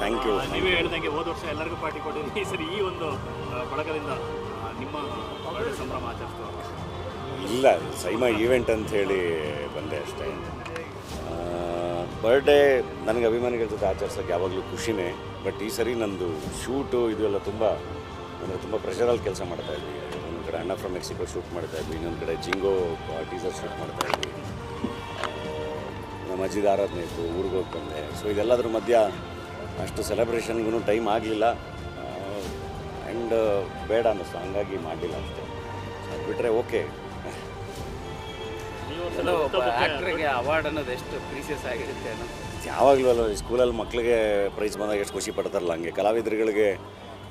Thank you ನೀವೇ ಹೇಳ್ದಂಗೆ ಹೋದ ವರ್ಷ ಎಲ್ಲರಿಗೂ ಪಾರ್ಟಿ ಕೊಟ್ಟಿದ್ರಿ ಈ ಸರಿ ಈ ಒಂದು ಬಳಗದಿಂದ ನಿಮ್ಮ ಸಂಭ್ರಮ ಇಲ್ಲ ಸೈಮಾ ಈವೆಂಟ್ ಅಂತ ಹೇಳಿ ಬಂದೆ ಅಷ್ಟೇ. ಬರ್ಡೇ ನನಗೆ ಅಭಿಮಾನಿಗಳ ಜೊತೆ ಆಚರಿಸೋಕ್ಕೆ ಯಾವಾಗಲೂ ಖುಷಿನೇ. ಬಟ್ ಈ ಸರಿ ನಂದು ಶೂಟು ಇದು ಎಲ್ಲ ತುಂಬ ಅಂದರೆ ತುಂಬ ಪ್ರೆಷರಲ್ಲಿ ಕೆಲಸ ಮಾಡ್ತಾ ಇದ್ವಿ. ಒಂದು ಕಡೆ ಅಣ್ಣ ಫ್ರಮ್ ಮೆಕ್ಸಿಕೋ ಶೂಟ್ ಮಾಡ್ತಾ ಇದ್ವಿ ಇನ್ನೊಂದು ಕಡೆ ಜಿಂಗೋ ಟೀಸರ್ ಶೂಟ್ ಮಾಡ್ತಾ ಇದ್ವಿ. ನಮ್ಮ ಅಜ್ಜಿದ ಆರಾಧನೆ ಇತ್ತು ಊರಿಗೆ ಹೋಗಿ ಬಂದೆ. ಸೊ ಇದೆಲ್ಲದ್ರ ಮಧ್ಯ ಅಷ್ಟು ಸೆಲೆಬ್ರೇಷನ್ಗೂ ಟೈಮ್ ಆಗಲಿಲ್ಲ. ಆ್ಯಂಡ್ ಬೇಡ ಅನ್ನಿಸ್ತು. ಹಂಗಾಗಿ ಮಾಡಲಿಲ್ಲ ಅಷ್ಟೆ. ಅದು ಬಿಟ್ಟರೆ ಓಕೆ ಆ್ಯಕ್ಟ್ರಿಗೆ ಅವಾರ್ಡ್ ಅನ್ನೋದು ಎಷ್ಟು ಪ್ರೀಸಿಯಸ್ ಆಗಿರುತ್ತೆ ಅನ್ನೋ ಯಾವಾಗಲೂ ಅಲ್ಲ ಸ್ಕೂಲಲ್ಲಿ ಮಕ್ಕಳಿಗೆ ಪ್ರೈಸ್ ಬಂದಾಗ ಎಷ್ಟು ಖುಷಿ ಪಡ್ತಾರಲ್ಲ ಹಂಗೆ. ಕಲಾವಿದರುಗಳಿಗೆ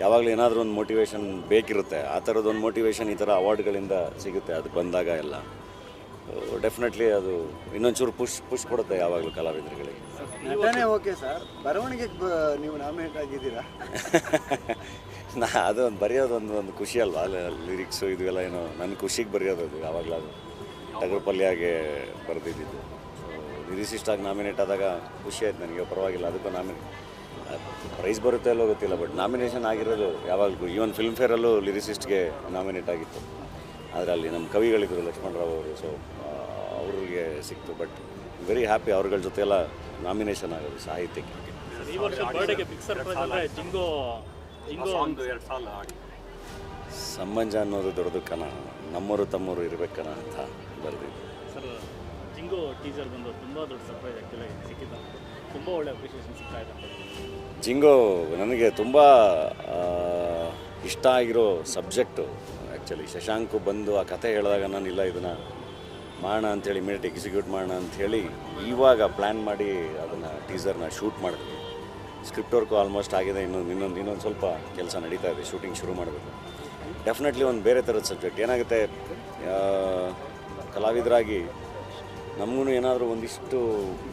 ಯಾವಾಗಲೂ ಏನಾದರೂ ಒಂದು ಮೋಟಿವೇಶನ್ ಬೇಕಿರುತ್ತೆ. ಆ ಥರದ್ದೊಂದು ಮೋಟಿವೇಶನ್ ಈ ಥರ ಅವಾರ್ಡ್ಗಳಿಂದ ಸಿಗುತ್ತೆ. ಅದು ಬಂದಾಗ ಎಲ್ಲ. ಡೆಫಿನೆಟ್ಲಿ ಅದು ಇನ್ನೊಂಚೂರು ಪುಷ್ ಪುಷ್ ಕೊಡುತ್ತೆ ಯಾವಾಗಲೂ ಕಲಾವಿದರುಗಳಿಗೆ. ನಟನೆ ಓಕೆ ಸರ್. ಬರವಣಿಗೆ ನೀವು ನಾಮಿನೇಟ್ ಆಗಿದ್ದೀರಾ? ನಾ ಅದು ಒಂದು ಬರೆಯೋದು ಒಂದು ಖುಷಿ ಅಲ್ವಾ? ಲಿರಿಕ್ಸು ಇದು ಎಲ್ಲ ಏನೋ ನನ್ನ ಖುಷಿಗೆ ಬರೆಯೋದು ಅದು. ಯಾವಾಗಲೂ ಅದು ಟಗರು ಪಲ್ಯಾಗೆ ಬರೆದಿದ್ದು ಲಿರಿಸಿಸ್ಟಾಗಿ ನಾಮಿನೇಟ್ ಆದಾಗ ಖುಷಿ ಆಯ್ತು ನನಗೆ. ಪರವಾಗಿಲ್ಲ, ಅದಕ್ಕೂ ನಾಮಿನೇಟ್ ಪ್ರೈಸ್ ಬರುತ್ತೆ ಅಲ್ಲೋ ಗೊತ್ತಿಲ್ಲ ಬಟ್ ನಾಮಿನೇಷನ್ ಆಗಿರೋದು ಯಾವಾಗಲೂ ಈವನ್ ಫಿಲ್ಮ್ ಫೇರಲ್ಲೂ ಲಿರಿಸಿಸ್ಟ್ಗೆ ನಾಮಿನೇಟ್ ಆಗಿತ್ತು. ಆದರೆ ಅಲ್ಲಿ ನಮ್ಮ ಕವಿಗಳಿದ್ದರು ಲಕ್ಷ್ಮಣರಾವ್ ಅವರು ಸೊ ಅವ್ರಿಗೆ ಸಿಕ್ತು. ಬಟ್ ವೆರಿ ಹ್ಯಾಪಿ ಅವ್ರಗಳ ಜೊತೆ ಎಲ್ಲ ನಾಮಿನೇಷನ್ ಆಗೋದು ಸಾಹಿತ್ಯಕ್ಕೆ. ಈ ವರ್ಷ ಬರ್ಡೇಗೆ ಬಿಗ್ ಸರ್ಪ್ರೈಸ್ ಅಂದರೆ ಜಿಂಗೋ ಜಿಂಗೋ ಒಂದು ಎರಡು ಸಾಲ ಆಡಿ. ಸಂಬಂಧ ಅನ್ನೋದು ದೊಡ್ಡದು ಕಣ. ನಮ್ಮರು ತಮ್ಮರು ಇರಬೇಕನ ಅಂತ ಬರೆದಿದ್ದು. ಸರ್ ಜಿಂಗೋ ಟೀಸರ್ ಬಂದು ತುಂಬ ದೊಡ್ಡ ಸರ್ಪ್ರೈಸ್ ಆ್ಯಕ್ಚುಲಿ ಸಿಕ್ಕಿದ್ದು ತುಂಬ ಒಳ್ಳೆ ಅಪ್ರಿಷಿಯೇಷನ್ ಸಿಗ್ತಾ ಇದೆ ಜಿಂಗೋ ನನಗೆ ತುಂಬ ಇಷ್ಟ ಆಗಿರೋ ಸಬ್ಜೆಕ್ಟು ಆ್ಯಕ್ಚುಲಿ ಶಶಾಂಕು ಬಂದು ಆ ಕತೆ ಹೇಳಿದಾಗ ನಾನು ಇಲ್ಲ ಇದನ್ನು ಮಾಡೋಣ ಅಂಥೇಳಿ ಇಮಿಡಿಯೇಟ್ ಎಕ್ಸಿಕ್ಯೂಟ್ ಮಾಡೋಣ ಅಂಥೇಳಿ ಇವಾಗ ಪ್ಲ್ಯಾನ್ ಮಾಡಿ ಅದನ್ನು ಟೀಸರ್ನ ಶೂಟ್ ಮಾಡಿದ್ವಿ. ಸ್ಕ್ರಿಪ್ಟ್ ವರ್ಕು ಆಲ್ಮೋಸ್ಟ್ ಆಗಿದೆ, ಇನ್ನೊಂದು ಇನ್ನೊಂದು ಇನ್ನೊಂದು ಸ್ವಲ್ಪ ಕೆಲಸ ನಡೀತಾ ಇದೆ ಶೂಟಿಂಗ್ ಶುರು ಮಾಡಬೇಕು. ಡೆಫಿನೆಟ್ಲಿ ಒಂದು ಬೇರೆ ಥರದ ಸಬ್ಜೆಕ್ಟ್ ಏನಾಗುತ್ತೆ ಕಲಾವಿದರಾಗಿ ನಮಗೂ ಏನಾದರೂ ಒಂದಿಷ್ಟು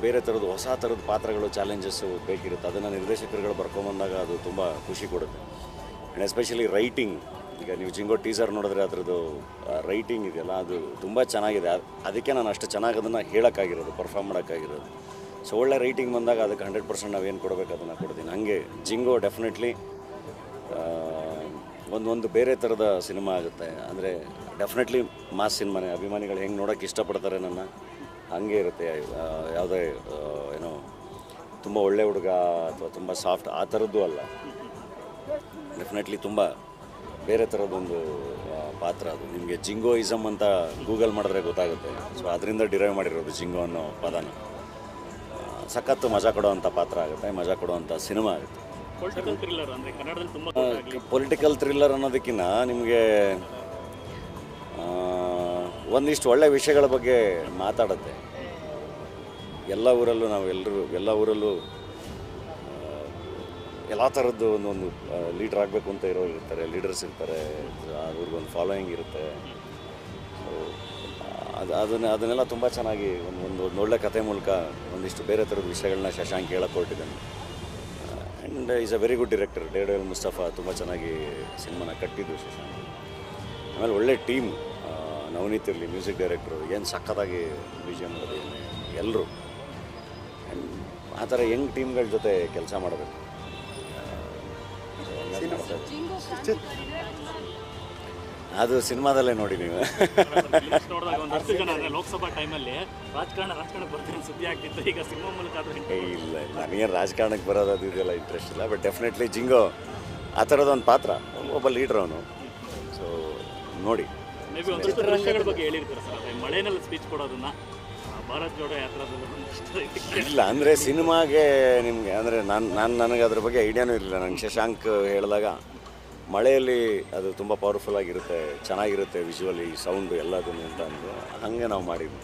ಬೇರೆ ಥರದ್ದು ಹೊಸ ಥರದ ಪಾತ್ರಗಳು ಚಾಲೆಂಜಸ್ಸು ಬೇಕಿರುತ್ತೆ. ಅದನ್ನು ನಿರ್ದೇಶಕರುಗಳು ಬರ್ಕೊಂಬಂದಾಗ ಅದು ತುಂಬ ಖುಷಿ ಕೊಡುತ್ತೆ. ಆ್ಯಂಡ್ ಎಸ್ಪೆಷಲಿ ರೈಟಿಂಗ್ ಈಗ ನೀವು ಜಿಂಗೋ ಟೀಸರ್ ನೋಡಿದ್ರೆ ಅದರದ್ದು ರೈಟಿಂಗ್ ಇದೆಯಲ್ಲ, ಅದು ತುಂಬ ಚೆನ್ನಾಗಿದೆ. ಅದ್- ಅದಕ್ಕೆ ನಾನು ಅಷ್ಟು ಚೆನ್ನಾಗಿ ಅದನ್ನು ಹೇಳೋಕ್ಕಾಗಿರೋದು ಪರ್ಫಾರ್ಮ್ ಮಾಡೋಕ್ಕಾಗಿರೋದು. ಸೊ ಒಳ್ಳೆ ರೈಟಿಂಗ್ ಬಂದಾಗ ಅದಕ್ಕೆ ಹಂಡ್ರೆಡ್ ಪರ್ಸೆಂಟ್ ನಾವೇನು ಕೊಡಬೇಕು ಅದನ್ನು ಕೊಡ್ತೀನಿ. ಹಾಗೆ ಜಿಂಗೋ ಡೆಫಿನೆಟ್ಲಿ ಒಂದು ಒಂದು ಬೇರೆ ಥರದ ಸಿನಿಮಾ ಆಗುತ್ತೆ. ಅಂದರೆ ಡೆಫಿನೆಟ್ಲಿ ಮಾಸ್ ಸಿನಿಮಾನೇ. ಅಭಿಮಾನಿಗಳು ಹೆಂಗೆ ನೋಡೋಕ್ಕೆ ಇಷ್ಟಪಡ್ತಾರೆ ನನ್ನ, ಹಾಗೆ ಇರುತ್ತೆ. ಯಾವುದೇ ಏನೋ, ತುಂಬ ಒಳ್ಳೆ ಹುಡುಗ ಅಥವಾ ತುಂಬ ಸಾಫ್ಟ್ ಆ ಥರದ್ದು ಅಲ್ಲ. ಡೆಫಿನೆಟ್ಲಿ ತುಂಬ ಬೇರೆ ಥರದೊಂದು ಪಾತ್ರ ಅದು. ನಿಮಗೆ ಜಿಂಗೋಯಿಸಮ್ ಅಂತ ಗೂಗಲ್ ಮಾಡಿದ್ರೆ ಗೊತ್ತಾಗುತ್ತೆ. ಸೊ ಅದರಿಂದ ಡಿರೈವ್ ಮಾಡಿರೋದು ಜಿಂಗೋ ಅನ್ನೋ ಪದನ. ಸಖತ್ತು ಮಜಾ ಕೊಡುವಂಥ ಪಾತ್ರ ಆಗುತ್ತೆ ಮಜಾ ಕೊಡುವಂಥ ಸಿನಿಮಾ ಆಗುತ್ತೆ. ಥ್ರಿಲ್ಲರ್ ಪೊಲಿಟಿಕಲ್ ಥ್ರಿಲ್ಲರ್ ಅನ್ನೋದಕ್ಕಿಂತ ನಿಮಗೆ ಒಂದಿಷ್ಟು ಒಳ್ಳೆ ವಿಷಯಗಳ ಬಗ್ಗೆ ಮಾತಾಡುತ್ತೆ. ಎಲ್ಲ ಊರಲ್ಲೂ ನಾವು ಎಲ್ಲರೂ ಎಲ್ಲ ಊರಲ್ಲೂ ಎಲ್ಲ ಥರದ್ದು ಒಂದೊಂದು ಲೀಡರ್ ಆಗಬೇಕು ಅಂತ ಇರೋರು ಇರ್ತಾರೆ ಲೀಡರ್ಸ್ ಇರ್ತಾರೆ ಅವ್ರಿಗೊಂದು ಫಾಲೋಯಿಂಗ್ ಇರುತ್ತೆ. ಅದು, ಅದನ್ನ, ಅದನ್ನೆಲ್ಲ ತುಂಬ ಚೆನ್ನಾಗಿ ಒಂದು ಒಂದು ಒಳ್ಳೆ ಕತೆ ಮೂಲಕ ಒಂದಿಷ್ಟು ಬೇರೆ ಥರದ ವಿಷಯಗಳನ್ನ ಶಶಾಂಕ್ ಹೇಳಕ್ಕೆ and is a very good director daredevil Mustafa ತುಂಬ ಚೆನ್ನಾಗಿ ಸಿನಿಮಾನ ಕಟ್ಟಿದ್ದು ಶಶಾಂಕ್. ಆಮೇಲೆ ಒಳ್ಳೆ ಟೀಮ್ ನವನೀತ್ ಇರಲಿ ಮ್ಯೂಸಿಕ್ ಡೈರೆಕ್ಟ್ರು ಏನು ಸಖತ್ತಾಗಿ ಬಿ ಜಿ ಎಲ್ಲರೂ ಆ್ಯಂಡ್ ಆ ಥರ ಯಂಗ್ ಟೀಮ್ಗಳ ಜೊತೆ ಕೆಲಸ ಮಾಡಬೇಕು. ಅದು ಸಿನಿಮಾದಲ್ಲೇ ನೋಡಿ ನೀವು. ನೋಡಿದಾಗ ಒಂದಷ್ಟು ಜನ ಅಂದರೆ ಲೋಕಸಭಾ ಟೈಮಲ್ಲಿ ರಾಜಕಾರಣ ರಾಜಕಾರಣ ಬರ್ತೀನಿ ಸುದ್ದಿ ಆಗ್ತಿತ್ತು. ಈಗ ಸಿನಿಮಾ ಮೂಲಕ ಇಲ್ಲ ಇಲ್ಲ. ನನಗೇನು ರಾಜಕಾರಣಕ್ಕೆ ಬರೋದು ಅದು ಇದೆಲ್ಲ ಇಂಟ್ರೆಸ್ಟ್ ಇಲ್ಲ. ಬಟ್ ಡೆಫಿನೆಟ್ಲಿ ಜಿಂಗೋ ಆ ಥರದೊಂದು ಪಾತ್ರ. ಒಬ್ಬ ಲೀಡ್ರ್ ಅವನು. ಸೊ ನೋಡಿ. ಮೇ ಬಿ ಒಂದಷ್ಟು ದೃಶ್ಯಗಳ ಬಗ್ಗೆ ಹೇಳಿರ್ತಾರೆ ಸರ್. ಅದೇ ಮಳೆನಲ್ಲಿ ಸ್ಪೀಚ್ ಕೊಡೋದನ್ನ. ಇಲ್ಲ, ಅಂದರೆ ಸಿನಿಮಾಗೆ ನಿಮಗೆ, ಅಂದರೆ ನಾನು ನಾನು ನನಗೆ ಅದ್ರ ಬಗ್ಗೆ ಐಡಿಯಾನೂ ಇರಲಿಲ್ಲ. ನಂಗೆ ಶಶಾಂಕ್ ಹೇಳಿದಾಗ ಮಳೆಯಲ್ಲಿ ಅದು ತುಂಬ ಪವರ್ಫುಲ್ ಆಗಿರುತ್ತೆ, ಚೆನ್ನಾಗಿರುತ್ತೆ ವಿಜುವಲಿ ಸೌಂಡು ಎಲ್ಲದನ್ನು ಅಂತ ಅಂದು. ಹಾಗೆ ನಾವು ಮಾಡಿದ್ವಿ.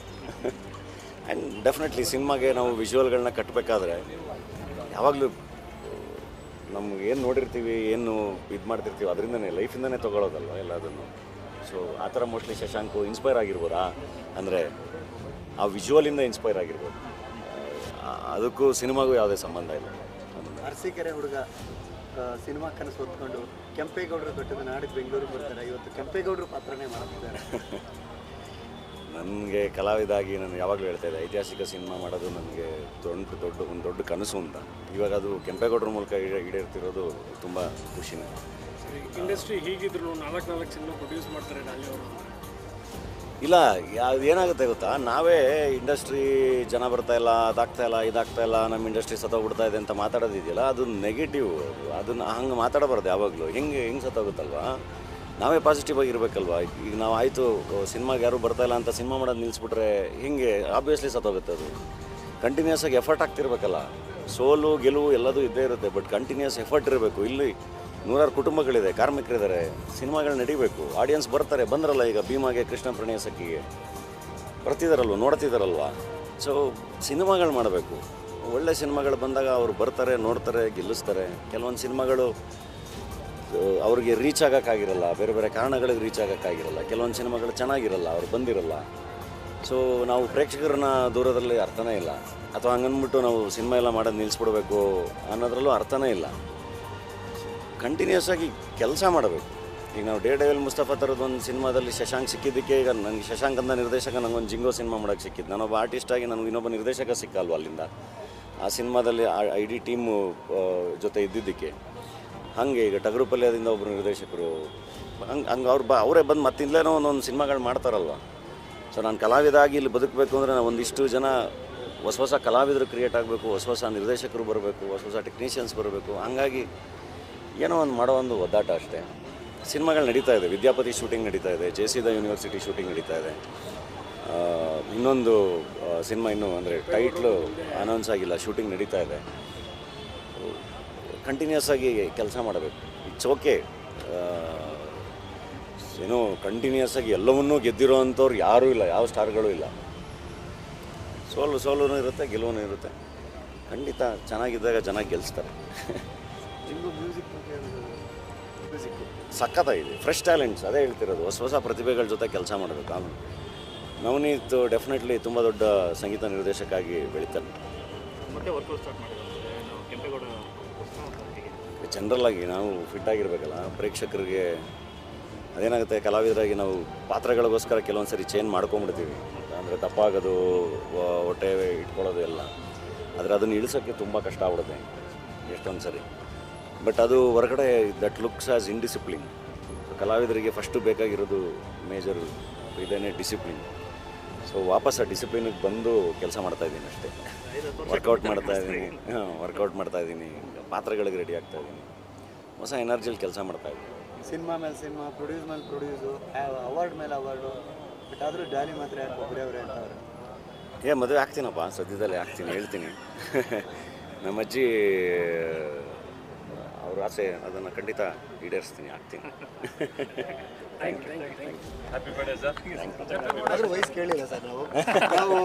ಆ್ಯಂಡ್ ಡೆಫಿನೆಟ್ಲಿ ಸಿನಿಮಾಗೆ ನಾವು ವಿಜುವಲ್ಗಳನ್ನ ಕಟ್ಟಬೇಕಾದ್ರೆ ಯಾವಾಗಲೂ ನಮ್ಗೆ ಏನು ನೋಡಿರ್ತೀವಿ, ಏನು ಇದು ಮಾಡ್ತಿರ್ತೀವಿ, ಅದರಿಂದನೇ ಲೈಫಿಂದನೇ ತೊಗೊಳೋದಲ್ವ ಎಲ್ಲದನ್ನು. ಸೊ ಆ ಥರ ಮೋಸ್ಟ್ಲಿ ಶಶಾಂಕು ಇನ್ಸ್ಪೈರ್ ಆಗಿರ್ಬೋದಾ ಅಂದರೆ ಆ ವಿಜುವಲಿಂದ ಇನ್ಸ್ಪೈರ್ ಆಗಿರ್ಬೋದು. ಅದಕ್ಕೂ ಸಿನಿಮಾಗೂ ಯಾವುದೇ ಸಂಬಂಧ ಇಲ್ಲ. ಅರಸೀಕೆರೆ ಹುಡುಗ ಸಿನಿಮಾ ಕನಸು ಹೊತ್ಕೊಂಡು ಕೆಂಪೇಗೌಡರು ಕಟ್ಟಿದ ನಾಡಿದ್ದು ಬೆಂಗಳೂರಿಗೆ ಬರ್ತಾರೆ. ಇವತ್ತು ಕೆಂಪೇಗೌಡರು ಪಾತ್ರನೇ ಮಾಡ್ತಿದ್ದಾರೆ. ನನಗೆ ಕಲಾವಿದಾಗಿ ನಾನು ಯಾವಾಗಲೂ ಹೇಳ್ತಾ ಇದ್ದೆ ಐತಿಹಾಸಿಕ ಸಿನಿಮಾ ಮಾಡೋದು ನನಗೆ ದೊಡ್ಡ ದೊಡ್ಡ ಒಂದು ದೊಡ್ಡ ಕನಸು ಅಂತ. ಇವಾಗ ಅದು ಕೆಂಪೇಗೌಡರ ಮೂಲಕ ಈಡೇ- ಈಡೇರ್ತಿರೋದು ತುಂಬ ಖುಷಿನೇ. ಇಂಡಸ್ಟ್ರಿ ಹೀಗಿದ್ರು ನಾಲ್ಕು ನಾಲ್ಕು ಸಿನಿಮಾ ಪ್ರೊಡ್ಯೂಸ್ ಮಾಡ್ತಾರೆ ಡಾಲಿ ಅವರು. ಇಲ್ಲ ಅದು ಏನಾಗುತ್ತೆ ಗೊತ್ತಾ? ನಾವೇ ಇಂಡಸ್ಟ್ರಿ ಜನ ಬರ್ತಾ ಇಲ್ಲ, ಅದಾಗ್ತಾ ಇಲ್ಲ, ಇದಾಗ್ತಾ ಇಲ್ಲ ನಮ್ಮ ಇಂಡಸ್ಟ್ರಿ ಸತ್ತೋಗ್ಬಿಡ್ತಾ ಇದೆ ಅಂತ ಮಾತಾಡೋದಿದೆಯಲ್ಲ, ಅದು ನೆಗೆಟಿವ್ ಅದನ್ನು ಹಂಗೆ ಮಾತಾಡಬಾರ್ದು ಯಾವಾಗಲೂ. ಹೆಂಗೆ ಹೆಂಗೆ ಸತ್ತೋಗುತ್ತಲ್ವಾ? ನಾವೇ ಪಾಸಿಟಿವ್ ಆಗಿರ್ಬೇಕಲ್ವಾ ಈಗ ನಾವು ಆಯಿತು, ಸಿನಿಮಾಗೆ ಯಾರು ಬರ್ತಾ ಇಲ್ಲ ಅಂತ ಸಿನಿಮಾ ಮಾಡೋದು ನಿಲ್ಲಿಸ್ಬಿಟ್ರೆ ಹಿಂಗೆ? ಆಬ್ವಿಯಸ್ಲಿ ಸತ್ತೋಗುತ್ತೆ ಅದು. ಕಂಟಿನ್ಯೂಸ್ ಆಗಿ ಎಫರ್ಟ್ ಆಗ್ತಿರ್ಬೇಕಲ್ಲ. ಸೋಲು, ಗೆಲುವು ಎಲ್ಲದೂ ಇದ್ದೇ ಇರುತ್ತೆ ಬಟ್ ಕಂಟಿನ್ಯೂಸ್ ಎಫರ್ಟ್ ಇರಬೇಕು. ಇಲ್ಲಿ ನೂರಾರು ಕುಟುಂಬಗಳಿದೆ, ಕಾರ್ಮಿಕರಿದ್ದಾರೆ, ಸಿನಿಮಾಗಳು ನಡಿಬೇಕು ಆಡಿಯನ್ಸ್ ಬರ್ತಾರೆ, ಬಂದ್ರಲ್ಲ ಈಗ ಭೀಮಾಗೆ, ಕೃಷ್ಣ ಪ್ರಣಯ ಸಖಿಗೆ. ಬರ್ತಿದಾರಲ್ವ, ನೋಡ್ತಿದಾರಲ್ವ? ಸೊ ಸಿನಿಮಾಗಳು ಮಾಡಬೇಕು. ಒಳ್ಳೆ ಸಿನಿಮಾಗಳು ಬಂದಾಗ ಅವರು ಬರ್ತಾರೆ, ನೋಡ್ತಾರೆ, ಗೆಲ್ಲಿಸ್ತಾರೆ. ಕೆಲವೊಂದು ಸಿನಿಮಾಗಳು ಅವ್ರಿಗೆ ರೀಚ್ ಆಗೋಕ್ಕಾಗಿರಲ್ಲ, ಬೇರೆ ಬೇರೆ ಕಾರಣಗಳಿಗೆ ರೀಚ್ ಆಗೋಕ್ಕಾಗಿರಲ್ಲ. ಕೆಲವೊಂದು ಸಿನಿಮಾಗಳು ಚೆನ್ನಾಗಿರಲ್ಲ, ಅವ್ರು ಬಂದಿರಲ್ಲ. ಸೊ ನಾವು ಪ್ರೇಕ್ಷಕರನ್ನ ದೂರದಲ್ಲಿ ಅರ್ಥನೇ ಇಲ್ಲ. ಅಥವಾ ಹಂಗನ್ಬಿಟ್ಟು ನಾವು ಸಿನಿಮಾ ಎಲ್ಲ ಮಾಡೋದು ನಿಲ್ಲಿಸ್ಬಿಡ್ಬೇಕು ಅನ್ನೋದ್ರಲ್ಲೂ ಅರ್ಥನೇ ಇಲ್ಲ. ಕಂಟಿನ್ಯೂಸ್ ಆಗಿ ಕೆಲಸ ಮಾಡಬೇಕು. ಈಗ ನಾವು ಡೇ ಡೇವಲ್ ಮುಸ್ತಫಾ ಥರದ್ದು ಒಂದು ಸಿನಿಮಾದಲ್ಲಿ ಶಶಾಂಕ್ ಸಿಕ್ಕಿದ್ದಕ್ಕೆ ಈಗ ನನಗೆ ಶಶಾಂಕ್ ಅಂತ ನಿರ್ದೇಶಕ ನನಗೊಂದು ಜಿಂಗೋ ಸಿನಿಮಾ ಮಾಡೋಕ್ಕೆ ಸಿಕ್ಕಿದ್ದು. ನಾನೊಬ್ಬ ಆರ್ಟಿಸ್ಟ್ ಆಗಿ ನನಗೆ ಇನ್ನೊಬ್ಬ ನಿರ್ದೇಶಕ ಸಿಕ್ಕಲ್ವ ಅಲ್ಲಿಂದ? ಆ ಸಿನಿಮಾದಲ್ಲಿ ಡಿ ಟೀಮು ಜೊತೆ ಇದ್ದಿದ್ದಕ್ಕೆ. ಹಾಗೆ ಈಗ ಟಗರು ಪಲ್ಯದಿಂದ ಒಬ್ಬರು ನಿರ್ದೇಶಕರು, ಹಂಗೆ ಹಂಗೆ ಅವ್ರು ಬ, ಅವರೇ ಬಂದು ಮತ್ತಿಂದಲೇನೋ ಒಂದೊಂದು ಸಿನಿಮಾಗಳು ಮಾಡ್ತಾರಲ್ವ? ಸೊ ನಾನು ಕಲಾವಿದ ಆಗಿ ಇಲ್ಲಿ ಬದುಕಬೇಕು ಅಂದರೆ ನಾನು ಒಂದಿಷ್ಟು ಜನ ಹೊಸ ಹೊಸ ಕಲಾವಿದರು ಕ್ರಿಯೇಟ್ ಆಗಬೇಕು, ಹೊಸ ಹೊಸ ನಿರ್ದೇಶಕರು ಬರಬೇಕು, ಹೊಸ ಹೊಸ ಟೆಕ್ನಿಷಿಯನ್ಸ್ ಬರಬೇಕು. ಹಂಗಾಗಿ ಏನೋ ಒಂದು ಮಾಡೋ ಒಂದು ಒದ್ದಾಟ ಅಷ್ಟೇ. ಸಿನಿಮಾಗಳು ನಡೀತಾ ಇದೆ. ವಿದ್ಯಾಪತಿ ಶೂಟಿಂಗ್ ನಡೀತಾ ಇದೆ. J C the university shooting ನಡೀತಾ ಇದೆ. ಇನ್ನೊಂದು ಸಿನಿಮಾ ಇನ್ನೂ ಅಂದರೆ ಟೈಟ್ಲು ಅನೌನ್ಸ್ ಆಗಿಲ್ಲ. ಶೂಟಿಂಗ್ ನಡೀತಾ ಇದೆ. ಕಂಟಿನ್ಯೂಸ್ ಆಗಿ ಕೆಲಸ ಮಾಡಬೇಕು. ಇಟ್ಸ್ ಓಕೆ ಏನೋ ಕಂಟಿನ್ಯೂಸ್ ಆಗಿ ಎಲ್ಲವನ್ನೂ ಗೆದ್ದಿರೋ ಅಂಥವ್ರು ಯಾರೂ ಇಲ್ಲ. ಯಾವ ಸ್ಟಾರ್ಗಳು ಇಲ್ಲ. ಸೋಲು ಸೋಲೂ ಇರುತ್ತೆ ಗೆಲುವು ಇರುತ್ತೆ. ಖಂಡಿತ ಚೆನ್ನಾಗಿದ್ದಾಗ ಜನ ಗೆಲ್ಲಿಸ್ತಾರೆ ಮ್ಯೂಸಿಕ್ ಮ್ಯೂಸಿಕ್ ಸಖತ್ತಾಗಿದೆ. ಫ್ರೆಶ್ ಟ್ಯಾಲೆಂಟ್ಸ್ ಅದೇ ಹೇಳ್ತಿರೋದು. ಹೊಸ ಹೊಸ ಪ್ರತಿಭೆಗಳ ಜೊತೆ ಕೆಲಸ ಮಾಡಬೇಕು ಆಮೇಲೆ ನವನೀತ್ ಡೆಫಿನೆಟ್ಲಿ ತುಂಬ ದೊಡ್ಡ ಸಂಗೀತ ನಿರ್ದೇಶಕಾಗಿ ಬೆಳೀತಾನೆ. ಜನರಲ್ ಆಗಿ ನಾವು ಫಿಟ್ ಆಗಿರಬೇಕಲ್ಲ. ಪ್ರೇಕ್ಷಕರಿಗೆ ಅದೇನಾಗುತ್ತೆ ಕಲಾವಿದರಾಗಿ ನಾವು ಪಾತ್ರಗಳಿಗೋಸ್ಕರ ಕೆಲವೊಂದು ಸರಿ ಚೇಂಜ್ ಮಾಡ್ಕೊಂಬಿಡ್ತೀವಿ ಅಂದರೆ ತಪ್ಪಾಗೋದು ಹೊಟ್ಟೆ ಇಟ್ಕೊಳ್ಳೋದು ಎಲ್ಲ. ಆದರೆ ಅದನ್ನು ಇಳಿಸೋಕ್ಕೆ ತುಂಬ ಕಷ್ಟ ಆಗ್ಬಿಡುತ್ತೆ ಎಷ್ಟೊಂದು ಸರಿ ಬಟ್ ಅದು ಹೊರಗಡೆ ದಟ್ ಲುಕ್ಸ್ ಆಸ್ ಇನ್ಡಿಸಿಪ್ಲಿನ್ ಕಲಾವಿದರಿಗೆ ಫಸ್ಟು ಬೇಕಾಗಿರೋದು ಮೇಜರ್ ಇದೇನೆ ಡಿಸಿಪ್ಲಿನ್ ಸೊ ವಾಪಸ್ ಆ ಡಿಸಿಪ್ಲಿನಿಗೆ ಬಂದು ಕೆಲಸ ಮಾಡ್ತಾ ಇದ್ದೀನಿ ಅಷ್ಟೇ. ವರ್ಕೌಟ್ ಮಾಡ್ತಾ ಇದ್ದೀನಿ. ಹಾಂ ವರ್ಕೌಟ್ ಮಾಡ್ತಾ ಇದ್ದೀನಿ. ಪಾತ್ರಗಳಿಗೆ ರೆಡಿ ಆಗ್ತಾ ಇದ್ದೀನಿ. ಹೊಸ ಎನರ್ಜಿಯಲ್ಲಿ ಕೆಲಸ ಮಾಡ್ತಾ ಇದ್ದೀನಿ. ಸಿನಿಮಾ ಮೇಲೆ ಸಿನಿಮಾ ಪ್ರೊಡ್ಯೂಸ್ ಮೇಲೆ ಪ್ರೊಡ್ಯೂಸು ಅವಾರ್ಡ್ ಮೇಲೆ ಅವಾರ್ಡು ಬಟ್ ಆದರೂ ಡ್ಯಾಲಿ ಮಾತ್ರ ಯಾಕೆ ಒಬ್ಬರೇ ಅವರೇ ಅವರು. ಏ ಮದುವೆ ಆಗ್ತೀನಪ್ಪ. ಸದ್ಯದಲ್ಲೇ ಆಗ್ತೀನಿ ಹೇಳ್ತೀನಿ. ನಮ್ಮ ಅಜ್ಜಿ ಅವ್ರ ಆಸೆ ಅದನ್ನು ಖಂಡಿತ ಈಡೇರಿಸ್ತೀನಿ ಆಗ್ತೀನಿ ಆದರೂ ವಯಸ್ಸು ಕೇಳಿಲ್ಲ ಸರ್ ನಾವು. ನಾವು